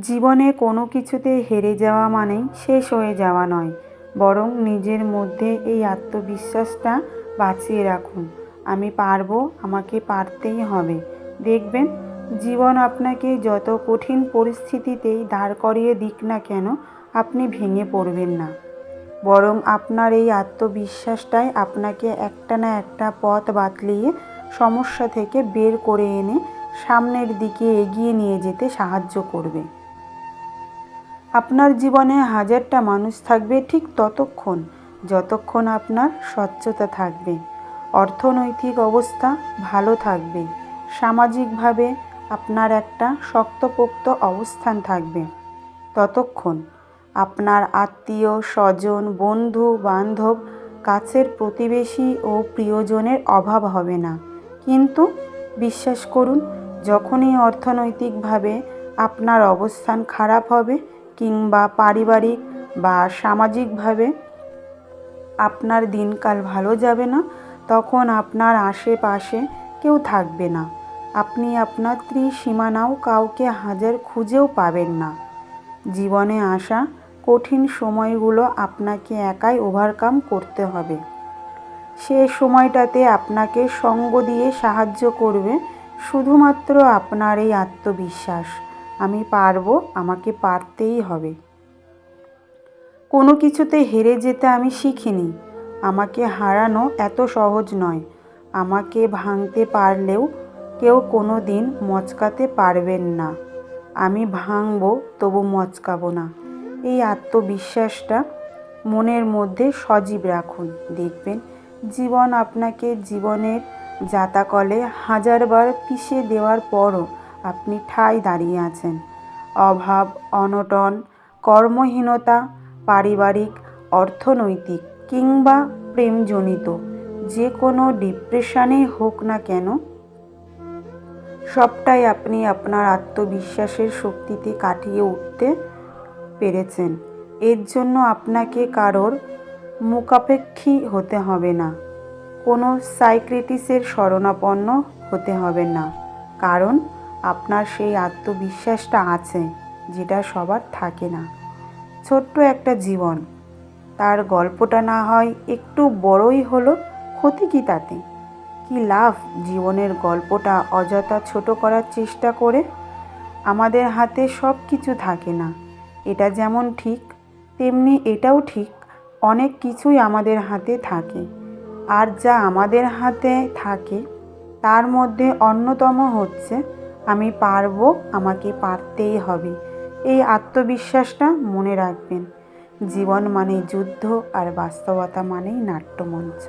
জীবনে কোনো কিছুতে হেরে যাওয়া মানেই শেষ হয়ে যাওয়া নয়, বরং নিজের মধ্যে এই আত্মবিশ্বাসটা বাঁচিয়ে রাখুন। আমি পারব, আমাকে পারতেই হবে। দেখবেন, জীবন আপনাকে যত কঠিন পরিস্থিতিতেই দাঁড় করিয়ে দিক না কেন, আপনি ভেঙে পড়বেন না। বরং আপনার এই আত্মবিশ্বাসটাই আপনাকে একটা না একটা পথ বাতলিয়ে সমস্যা থেকে বের করে এনে সামনের দিকে এগিয়ে নিয়ে যেতে সাহায্য করবে। আপনার জীবনে হাজারটা মানুষ থাকবে ঠিক ততক্ষণ, যতক্ষণ আপনার স্বচ্ছতা থাকবে। অর্থনৈতিক অবস্থা ভালো থাকবে। সামাজিকভাবে আপনার একটা শক্তপোক্ত অবস্থান থাকবে। ততক্ষণ আপনার আত্মীয়, স্বজন, বন্ধু, বান্ধব, কাছের প্রতিবেশী ও প্রিয়জনের অভাব হবে না। কিন্তু বিশ্বাস করুন, যখনই অর্থনৈতিকভাবে আপনার অবস্থান খারাপ হবে কিংবা পারিবারিক বা সামাজিকভাবে আপনার দিনকাল ভালো যাবে না, তখন আপনার আশেপাশে কেউ থাকবে না। আপনি আপনার ত্রিসীমানাও কাউকে হাজার খুঁজেও পাবেন না। জীবনে আসা কঠিন সময়গুলো আপনাকে একাই ওভারকাম করতে হবে। সে সময়টাতে আপনাকে সঙ্গ দিয়ে সাহায্য করবে শুধুমাত্র আপনার এই আত্মবিশ্বাস। আমি পারব, আমাকে পারতেই হবে। কোনো কিছুতে হেরে যেতে আমি শিখিনি। আমাকে হারানো এত সহজ নয়। আমাকে ভাঙতে পারলেও কেউ কোনো দিন মচকাতে পারবেন না। আমি ভাঙবো, তবু মচকাবো না। এই আত্মবিশ্বাসটা মনের মধ্যে সজীব রাখুন। দেখবেন জীবন আপনাকে জীবনের জাতাকলে হাজারবার পিষে দেওয়ার পরও আপনি ঠাই দাঁড়িয়ে আছেন। অভাব, অনটন, কর্মহীনতা, পারিবারিক, অর্থনৈতিক কিংবা প্রেমজনিত, যে কোনো ডিপ্রেশনেই হোক না কেন, সবটাই আপনি আপনার আত্মবিশ্বাসের শক্তিতে কাটিয়ে উঠতে পেরেছেন। এর জন্য আপনাকে কারোর মুখাপেক্ষী হতে হবে না। কোনো সাইক্রেটিসের শরণাপন্ন হতে হবে না। কারণ আপনার সেই আত্মবিশ্বাসটা আছে, যেটা সবার থাকে না। ছোট্ট একটা জীবন, তার গল্পটা না হয় একটু বড়ই হলো ক্ষতি কি তাতে? কি লাভ জীবনের গল্পটা অযথা ছোট করার চেষ্টা করে? আমাদের হাতে সব কিছু থাকে না, এটা যেমন ঠিক, তেমনি এটাও ঠিক, অনেক কিছুই আমাদের হাতে থাকে। আর যা আমাদের হাতে থাকে, তার মধ্যে অন্যতম হচ্ছে আমি পারব আমাকে পারতেই হবে। এই আত্মবিশ্বাসটা মনে রাখবেন। জীবন মানে যুদ্ধ আর বাস্তবতা মানেই নাট্যমঞ্চ।